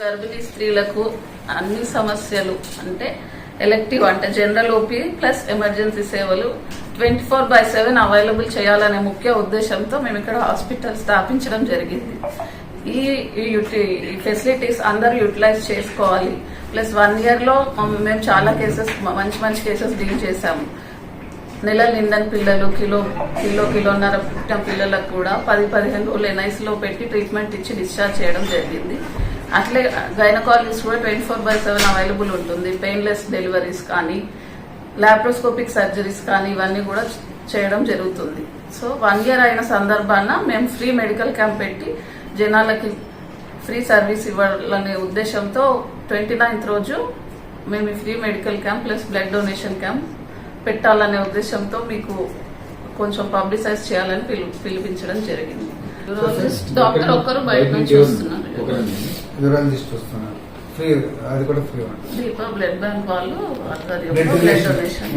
గర్భిణీ స్త్రీలకు అన్ని సమస్యలు అంటే ఎలెక్టివ్ అంటే జనరల్ ఓపీ ప్లస్ ఎమర్జెన్సీ సేవలు twenty four by seven available చేయాలనే ముఖ్య ఉద్దేశంతో మేము ఇక్కడ హాస్పిటల్ స్థాపించడం జరిగింది. ఈ ఫెసిలిటీస్ అందరూ యూటిలైజ్ చేసుకోవాలి. ప్లస్ వన్ ఇయర్లో మేము చాలా కేసెస్ మంచి మంచి కేసెస్ డీల్ చేశాము. నెల నిండని పిల్లలు కిలో కిలో కిలోన్నర పుట్టిన పిల్లలకు కూడా పది పదిహేను రోజులు NIC పెట్టి ట్రీట్మెంట్ ఇచ్చి డిశ్చార్జ్ చేయడం జరిగింది. అట్లే గైనకాలజిస్ట్ కూడా twenty four by seven available ఉంటుంది. పెయిన్లెస్ డెలివరీస్ కానీ లాప్రోస్కోపిక్ సర్జరీస్ కానీ ఇవన్నీ కూడా చేయడం జరుగుతుంది. సో వన్ ఇయర్ అయిన సందర్భాన మేము ఫ్రీ మెడికల్ క్యాంప్ పెట్టి జనాలకి ఫ్రీ సర్వీస్ ఇవ్వాలనే ఉద్దేశంతో ట్వంటీ నైన్త్ రోజు మేము ఈ free medical camp plus blood donation camp పెట్టాలనే ఉద్దేశంతో మీకు కొంచెం పబ్లిసైజ్ చేయాలని పిలు పిలిపించడం జరిగింది. డాక్టర్ ఒక్కరు బయట నుంచి వస్తున్నారు. యూరాలజిస్ట్ వస్తున్నారు ఫ్రీ అది కూడా ఫ్రీ ఉంటుంది దీప బ్లడ్ బ్యాంక్ వాళ్ళు బ్లడ్ డొనేషన్